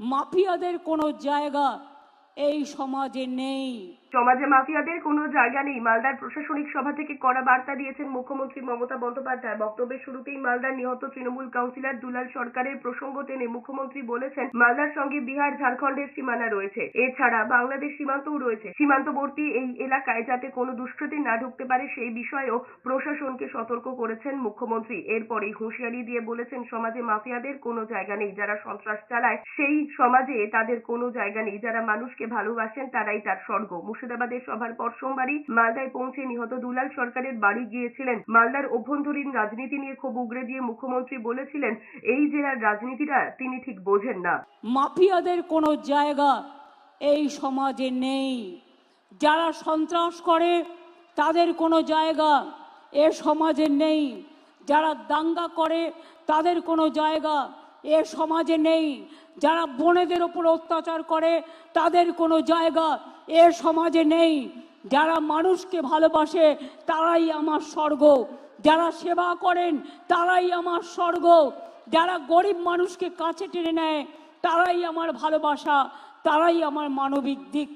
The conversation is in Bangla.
মাফিয়াদের কোনো জায়গা এই সমাজে নেই। সমাজে মাফিয়াদের কোনো জায়গা নেই। মালদার প্রশাসনিক সভা থেকে কড়া বার্তা দিয়েছেন মুখ্যমন্ত্রী মমতা বন্দ্যোপাধ্যায়। বক্তব্যের শুরুতেই মালদার নিহত তৃণমূল কাউন্সিলর দুলাল সরকারের প্রসঙ্গ টেনে মুখ্যমন্ত্রী বলেছেন, মালদার সঙ্গে বিহার, ঝাড়খণ্ডের সীমানা রয়েছে। এছাড়া বাংলাদেশ সীমান্তও রয়েছে। সীমান্তবর্তী এই এলাকায় যাতে কোনো দুষ্কৃতি না ঢুকতে পারে সেই বিষয়েও প্রশাসনকে সতর্ক করেছেন মুখ্যমন্ত্রী। এরপরেই হুঁশিয়ারি দিয়ে বলেছেন, সমাজে মাফিয়াদের কোনো জায়গা নেই। যারা সন্ত্রাস চালায়, সেই সমাজে তাদের কোনো জায়গা নেই। যারা মানুষকে ভালোবাসেন, তারাই তার স্বর্গ। মুর্শিদাবাদের সভার পর সোমবারই মালদায় পৌঁছে নিহত দুলাল সরকারের বাড়ি গিয়েছিলেন। মালদার অভ্যন্তরীণ রাজনীতি নিয়ে ক্ষোভ উগরে দিয়ে মুখ্যমন্ত্রী বলেছিলেন, এই জেলার রাজনীতিটা, তিনি ঠিক বোঝেন না। মাফিয়াদের কোনো জায়গা এই সমাজে নেই। যারা সন্ত্রাস করে, তাদের কোনো জায়গা এ সমাজে নেই। যারা দাঙ্গা করে, তাদের কোনো জায়গা এ সমাজে নেই। যারা বোনেদের ওপর অত্যাচার করে, তাদের কোনো জায়গা এ সমাজে নেই। যারা মানুষকে ভালোবাসে, তারাই আমার স্বর্গ। যারা সেবা করেন, তারাই আমার স্বর্গ। যারা গরিব মানুষকে কাছে টেনে নেয়, তারাই আমার ভালোবাসা, তারাই আমার মানবিক দিক।